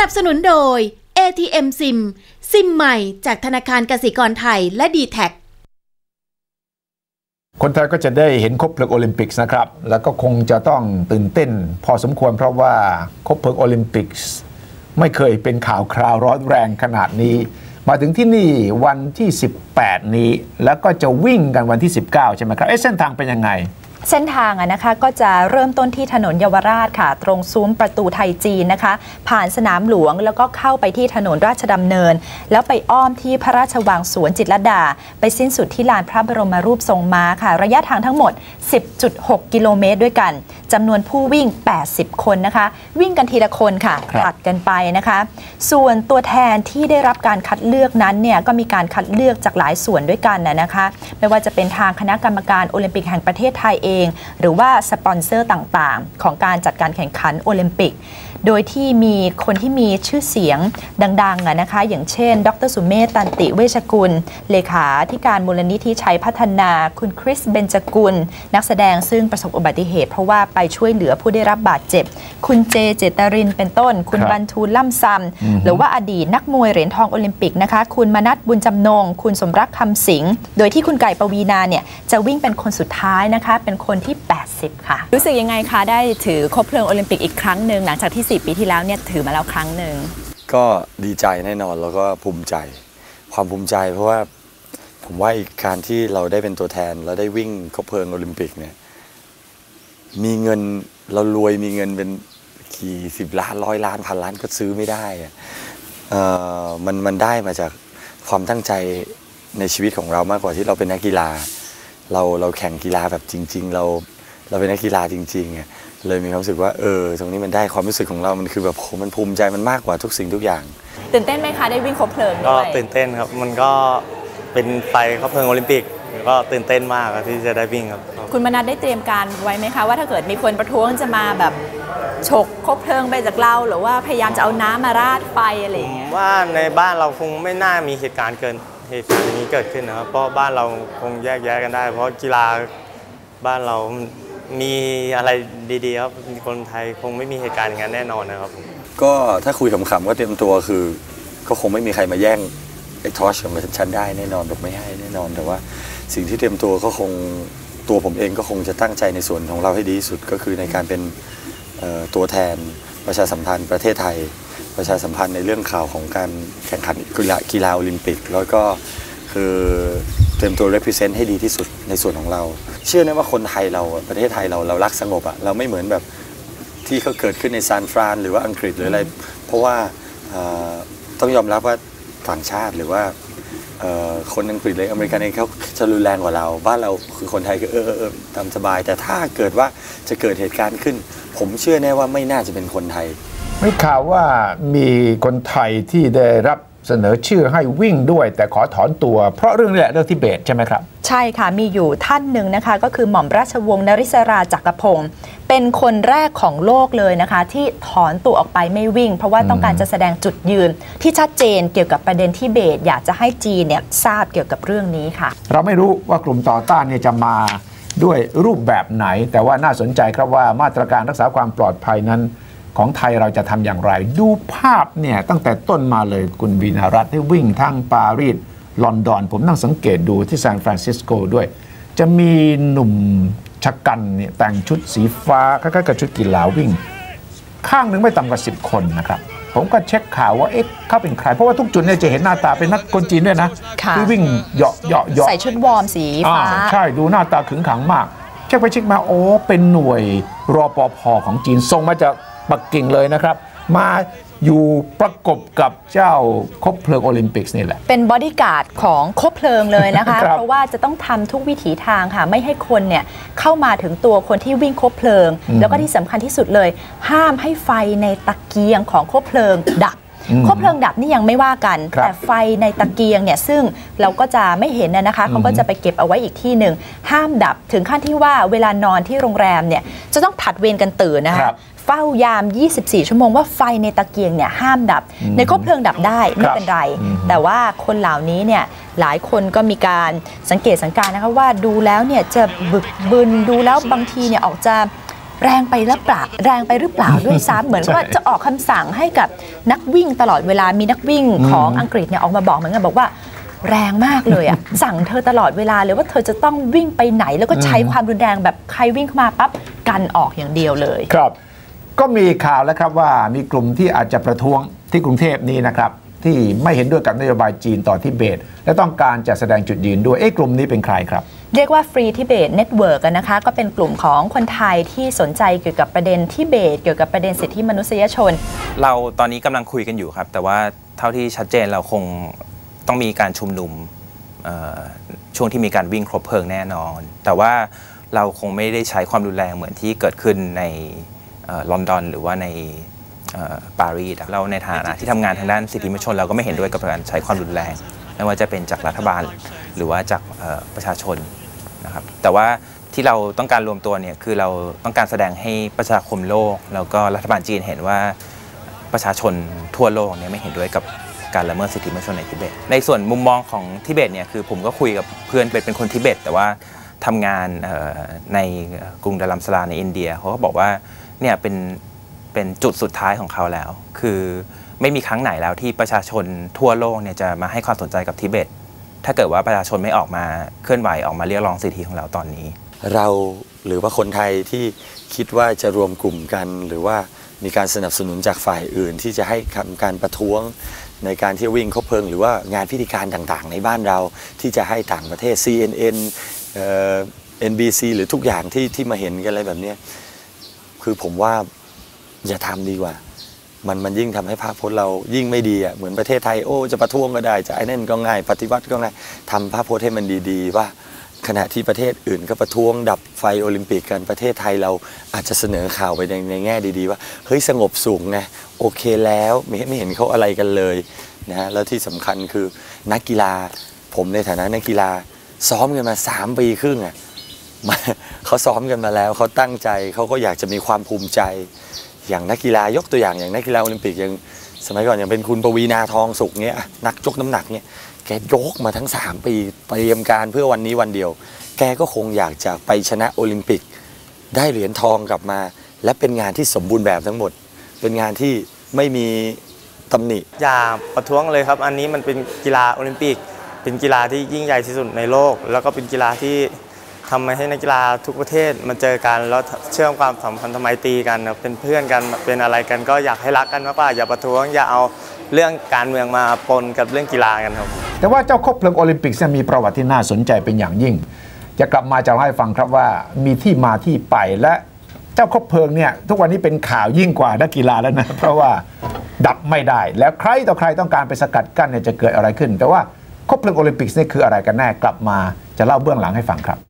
นับสนุนโดย ATM SIM ซิมใหม่จากธนาคารกสิกรไทยและ d t แทคนไทยก็จะได้เห็นคบเพลิงโอลิมปิกนะครับ แล้วก็คงจะต้องตื่นเต้น พอสมควรเพราะว่าคบเพลิงโอลิมปิกไม่เคยเป็นข่าวคราวร้อนแรงขนาดนี้ มาถึงที่นี่วันที่ 18 นี้ แล้วก็จะวิ่งกันวันที่ 19 ใช่ไหมครับเอ๊ะเส้นทางเป็นยังไง เส้นทางอะนะคะก็จะเริ่มต้นที่ถนนเยาวราชค่ะ ตรงซุ้มประตูไทยจีนนะคะ ผ่านสนามหลวงแล้วก็เข้าไปที่ถนนราชดำเนิน แล้วไปอ้อมที่พระราชวังสวนจิตรลดา ไปสิ้นสุดที่ลานพระบรมรูปทรงม้าค่ะ ระยะทางทั้งหมด 10.6 กิโลเมตรด้วยกัน จำนวนผู้วิ่ง 80 คนนะคะ วิ่งกันทีละคนค่ะครับผลัดกันไปนะคะ ส่วนตัวแทนที่ได้รับการคัดเลือกนั้นเนี่ยก็มีการคัดเลือกจากหลายส่วนด้วยกันนะนะคะ ไม่ว่าจะเป็นทางคณะกรรมการโอลิมปิกแห่งประเทศไทยเอง หรือว่าสปอนเซอร์ต่างๆ ของการจัดการแข่งขันโอลิมปิกโดยที่มีคนที่มีชื่อเสียงดังๆอะนะคะ อย่างเช่น ดรสุเมธตันติเวชกุล เลขาธิการมูลนิธิชัยพัฒนา คุณคริสเบนจกุล นักแสดงซึ่งประสบอุบัติเหตุเพราะว่าไปช่วยเหลือผู้ได้รับบาดเจ็บ คุณเจเจตรินเป็นต้น คุณครับบรรทูลล่ำซำหรือว่าอดีตนักมวยเหรียญทองโอลิมปิกนะคะ คุณมนัทบุญจำนง คุณสมรักคำสิงห์โดยที่คุณไก่ปวีนาเนี่ยจะวิ่งเป็นคนสุดท้ายนะคะ เป็นคนที่ 80 ค่ะ รู้สึกยังไงคะ ได้ถือคบเพลิงโอลิมปิกอีกครั้งหนึ่งหลังจากที่ 4 ปีที่แล้วเนี่ยถือมาแล้วครั้งหนึ่งก็ดีใจแน่นอนแล้วก็ภูมิใจ ความภูมิใจเพราะว่าผมว่าอีกการที่เราได้เป็นตัวแทนแล้วได้วิ่งคบเพลิงโอลิมปิกเนี่ย มีเงินเรารวยมีเงินเป็นกี่สิบล้านร้อยล้านพันล้านก็ซื้อไม่ได้อะเอ่อมันมันได้มาจากความตั้งใจในชีวิตของเรามากกว่าที่เราเป็นนักกีฬา เราเราแข่งกีฬาแบบจริง ๆ เราเราเป็นนักกีฬาจริงๆอะเลยมีความรู้สึกว่าเออตรงนี้มันได้ความรู้สึกของเรามันคือแบบโหมันภูมิใจมันมากกว่าทุกสิ่งทุกอย่าง ตื่นเต้นไหมคะได้วิ่งคบเพลิงก็ด้วยตื่นเต้นครับมันก็เป็นไฟเขาเพลิงโอลิมปิกก็ตื่นเต้นมากครับที่จะได้วิ่งครับ คุณมนัทได้เตรียมการไว้ไหมคะ ว่าถ้าเกิดมีคนประท้วงจะมาแบบฉกคบเพลิงไปจากเราหรือว่าพยายามจะเอาน้ำมาราดไฟอะไรอย่างเงี้ยว่าในบ้านเราคงไม่น่ามีเหตุการณ์เกินเหตุการณ์อย่างนี้เกิดขึ้นนะครับเพราะบ้านเราคงแยกแยะกันได้ เพราะกีฬาบ้านเรามีอะไรดีๆครับคนไทยคงไม่มีเหตุการณ์อย่างนั้นแน่นอนนะครับ ก็ถ้าคุยขำๆก็เตรียมตัวคือ ก็คงไม่มีใครมาแย่งไอ้ทอชของฉันได้แน่นอนแบบไม่ให้แน่นอนแต่ว่าสิ่งที่เตรียมตัวก็คง ตัวผมเองก็คงจะตั้งใจในส่วนของเราให้ดีที่สุดก็คือในการเป็นตัวแทนประชาสัมพันธ์ประเทศไทย ประชาสัมพันธ์ในเรื่องข่าวของการแข่งขันกีฬากีฬาโอลิมปิก แล้วก็คือเตรียมตัว represent ให้ดีที่สุดในส่วนของเรา เชื่อแน่ว่าคนไทยเราประเทศไทยเราเรารักสงบอะเราไม่เหมือนแบบที่เขาเกิดขึ้นในซานฟรานหรือว่าอังกฤษหรืออะไร เพราะว่าต้องยอมรับว่าต่างชาติหรือว่า คนอังกฤษเลยอเมริกันเองเขาจะรุนแรงกว่าเรา บ้านเราคือคนไทยก็เออเออทำสบาย แต่ถ้าเกิดว่าจะเกิดเหตุการณ์ขึ้น ผมเชื่อแน่ว่าไม่น่าจะเป็นคนไทยไม่ข่าวว่ามีคนไทยที่ได้รับเสนอชื่อให้วิ่งด้วย แต่ขอถอนตัวเพราะเรื่องนี้แหละเรื่องทิเบตใช่ไหมครับ ใช่ค่ะ มีอยู่ท่านหนึ่งนะคะ ก็คือหม่อมราชวงศ์นริศราจักรพงศ์เป็นคนแรกของโลกเลยนะคะ ที่ถอนตัวออกไปไม่วิ่ง เพราะว่าต้องการจะแสดงจุดยืน ที่ชัดเจนเกี่ยวกับประเด็นที่เบต อยากจะให้จีนเนี่ยทราบเกี่ยวกับเรื่องนี้ค่ะ เราไม่รู้ว่ากลุ่มต่อต้านเนี่ยจะมาด้วยรูปแบบไหน แต่ว่าน่าสนใจครับว่ามาตรการรักษาความปลอดภัยนั้นของไทยเราจะทำอย่างไร ดูภาพเนี่ยตั้งแต่ต้นมาเลยคุณวีนารัตน์ที่วิ่งทั้งปารีส ลอนดอน ผมนั่งสังเกตดูที่ซานฟรานซิสโกด้วย จะมีหนุ่มชะกันเนี่ยแต่งชุดสีฟ้าคล้ายๆกับชุดกีฬาวิ่ง ข้างหนึ่งไม่ต่ำกว่า 10 คนนะครับผมก็เช็คข่าวว่าเอ๊ะเขาเป็นใคร เพราะว่าทุกจุดเนี่ยจะเห็นหน้าตาเป็นนักคนจีนด้วยนะค่ะที่วิ่งเหยาะเหยาะเหยาะใส่ชุดวอร์มสีฟ้าอ่ใช่ดูหน้าตาขึงขังมาก เช็คไปเช็คมาโอ้เป็นหน่วยรอปภของจีนส่งมาจากปักกิ่งเลยนะครับ มา อยู่ประกบกับเจ้าคบเพลิงโอลิมปิกนี่แหละ เป็นบอดี้การ์ดของคบเพลิงเลยนะคะครับเพราะว่าจะต้องทำทุกวิถีทางค่ะ ไม่ให้คนเนี่ยเข้ามาถึงตัวคนที่วิ่งคบเพลิง แล้วก็ที่สำคัญที่สุดเลย ห้ามให้ไฟในตะเกียงของคบเพลิงดับอืมคบเพลิงดับนี่ยังไม่ว่ากันครับแต่ไฟในตะเกียงเนี่ยซึ่งเราก็จะไม่เห็นนะนะคะเขาก็จะไปเก็บเอาไว้อีกที่หนึ่งห้ามดับถึงขั้นที่ว่าเวลานอนที่โรงแรมเนี่ยจะต้องผัดเวรกันตื่นนะครัคะบ เฝ้ายาม 24 ชั่วโมงว่าไฟในตะเกียงเนี่ยห้ามดับ ในคบเพลิงดับได้ไม่เป็นไรอืมแต่ว่าคนเหล่านี้เนี่ยหลายคนก็มีการสังเกตสังการนะคะว่าดูแล้วเนี่ยจะบึกบึนดูแล้วบางทีเนี่ยออกจะแรงไปหรือเปล่าแรงไปหรือเปล่าด้วยซ้ำเหมือนว่าจะออกคำสั่งให้กับนักวิ่งตลอดเวลามีนักวิ่งของอังกฤษเนี่ยออกมาบอกเหมือนกันบอกว่าแรงมากเลยอะสั่งเธอตลอดเวลาเลยว่าเธอจะต้องวิ่งไปไหน แล้วก็ใช้ความรุนแรงแบบใครวิ่งเข้ามาปั๊บกันออกอย่างเดียวเลยครับ ก็มีข่าวแล้วครับว่ามีกลุ่มที่อาจจะประท้วงที่กรุงเทพนี้นะครับ ที่ไม่เห็นด้วยกับนโยบายจีนต่อทิเบต และต้องการจะแสดงจุดยืนด้วยเอ๊ะกลุ่มนี้เป็นใครครับเรียกว่า Free Tibet Network อะนะคะก็เป็นกลุ่มของคนไทยที่สนใจเกี่ยวกับประเด็นทิเบต เกี่ยวกับประเด็นสิทธิมนุษยชน เราตอนนี้กำลังคุยกันอยู่ครับ แต่ว่าเท่าที่ชัดเจนเราคงต้องมีการชุมนุมเอ่อช่วงที่มีการวิ่งครบเพลิงแน่นอน แต่ว่าเราคงไม่ได้ใช้ความรุนแรงเหมือนที่เกิดขึ้นในเอ่อ ลอนดอนหรือว่าในเอ่อปารีสเราในฐานะที่ทำงานทางด้านสิทธิมนุษยชนเราก็ไม่เห็นด้วยกับการใช้ความรุนแรง ไม่ว่าจะเป็นจากรัฐบาลหรือว่าจากเอ่อประชาชนนะครับแต่ว่าที่เราต้องการรวมตัวเนี่ยคือเราต้องการแสดงให้ประชาคมโลก แล้วก็รัฐบาลจีนเห็นว่าประชาชนทั่วโลกเนี่ยไม่เห็นด้วยกับการละเมิดสิทธิมนุษยชนในทิเบต ในส่วนมุมมองของทิเบตเนี่ยคือผมก็คุยกับเพื่อนเป็นเป็นคนทิเบต แต่ว่าทำงานเอ่อในกรุงดารัมสลาในอินเดียเขาก็บอกว่า เนี่ยเป็นเป็นจุดสุดท้ายของเขาแล้ว คือไม่มีครั้งไหนแล้วที่ประชาชนทั่วโลกเนี่ยจะมาให้ความสนใจกับทิเบต ถ้าเกิดว่าประชาชนไม่ออกมาเคลื่อนไหวออกมาเรียกร้องสิทธิของเราตอนนี้ เราหรือว่าคนไทยที่คิดว่าจะรวมกลุ่มกัน หรือว่ามีการสนับสนุนจากฝ่ายอื่น ที่จะให้ทำการประท้วงในการที่วิ่งคบเพลิง หรือว่างานพิธีการต่างๆ ในบ้านเราที่จะให้ต่างประเทศ CNN เอ่อ NBC หรือทุกอย่างที่ที่มาเห็นกันอะไรแบบนี้ คือผมว่าอย่าทำดีกว่า มันมันยิ่งทำให้ภาพพจน์เรายิ่งไม่ดีอะเหมือนประเทศไทยโอ้จะประท้วงก็ได้จะไอ้นั่นก็ง่าย ปฏิวัติก็ง่ายทำภาพพจน์ให้มันดีๆว่าขณะที่ประเทศอื่นก็ประท้วงดับไฟโอลิมปิกกันประเทศไทยเราอาจจะเสนอข่าวไปในในแง่ดีๆ ว่าเฮ้ยสงบสุขไงโอเคแล้วไม่ไม่เห็นเขาอะไรกันเลยนะฮะแล้วที่สำคัญคือนักกีฬา ผมในฐานะนักกีฬา ซ้อมกันมา 3 ปีครึ่งอะ เขาซ้อมกันมาแล้วเขาตั้งใจเขาก็อยากจะมีความภูมิใจ อย่างนักกีฬายกตัวอย่างอย่างนักกีฬาโอลิมปิกอย่างสมัยก่อนอย่างเป็นคุณปวีนาทองสุกเนี้ยนักยกน้ำหนักเนี้ยแกยกมาทั้ง 3 ปีเตรียมการเพื่อวันนี้วันเดียว แกก็คงอยากจะไปชนะโอลิมปิก ได้เหรียญทองกลับมา และเป็นงานที่สมบูรณ์แบบทั้งหมด เป็นงานที่ไม่มีตำหนิอย่าประท้วงเลยครับ อันนี้มันเป็นกีฬาโอลิมปิก เป็นกีฬาที่ยิ่งใหญ่ที่สุดในโลก แล้วก็เป็นกีฬาที่ ทำให้นักกีฬาทุกประเทศมาเจอกันแล้วเชื่อมความสัมพันธ์ทำไมตีกันเป็นเพื่อนกันเป็นอะไรกันก็อยากให้รักกันมากกว่าอย่าประท้วงอย่าเอาเรื่องการเมืองมาปนกับเรื่องกีฬากันครับ แต่ว่าเจ้าคบเพลิงโอลิมปิกเนี่ยมีประวัติที่น่าสนใจเป็นอย่างยิ่ง จะกลับมาจะเล่าให้ฟังครับว่ามีที่มาที่ไปและเจ้าคบเพลิงเนี่ยทุกวันนี้เป็นข่าวยิ่งกว่านักกีฬาแล้วนะเพราะว่าดับไม่ได้ แล้วใครต่อใครต้องการไปสกัดกั้นเนี่ยจะเกิดอะไรขึ้น แต่ว่าคบเพลิงโอลิมปิกนี่คืออะไรกันแน่กลับมาจะเล่าเบื้องหลังให้ฟังครับ